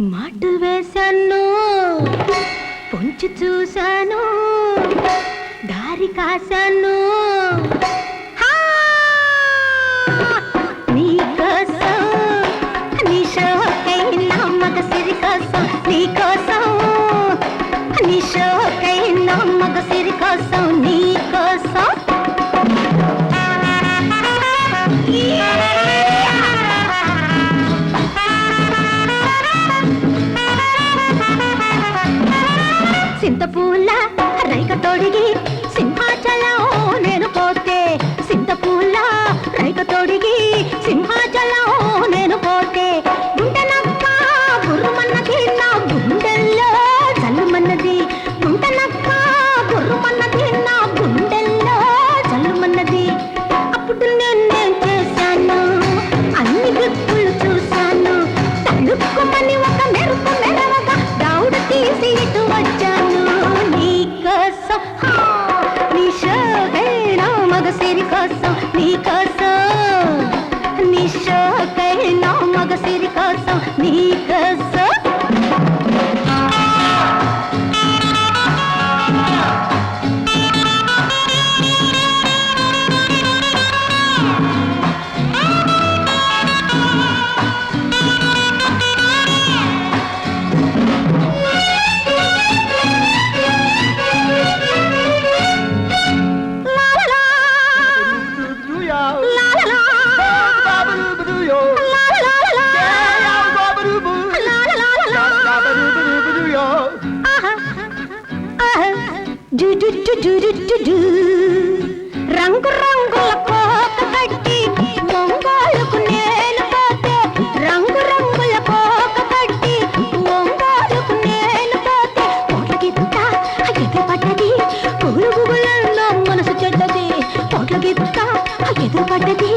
మాటు వేశాను పొంచి చూశాను దారి కాశాను. నీ కోసం నీ షోకైన మగ సిరి కోసం నీకోసం నీ షోకైన మగ సిరి కోసం నీ సింతపూల రైక తొడిగి సింహాచలం నేను పోతే సింతపూల రైక తొడిగి సింహా మగ సిరి రంగు రంగుల కోత కట్టి ఒంగోలుకు నేను పోతే రంగు రంగుల కోక కట్టి ఒంగోలుకు నేను పోతే పొట్లకిత్త ఎదురు పడ్డది. పూలు గుబులైన మనసు చెడ్డది. పొట్లకిత్త ఎదురు పడ్డది.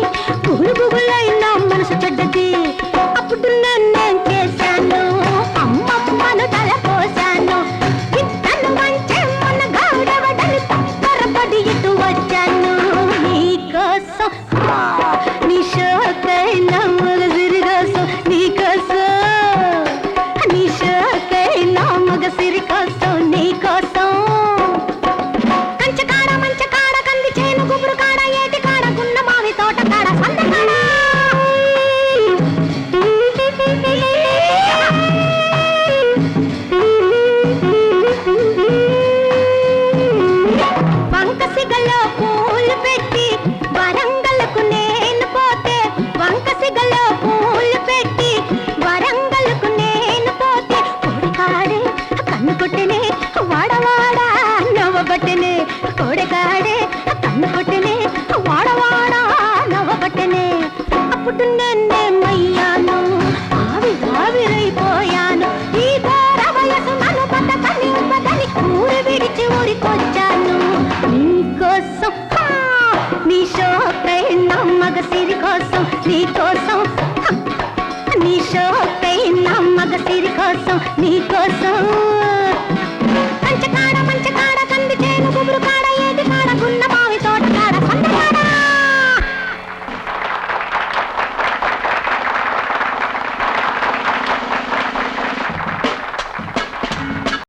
ఆవిరైపోయాను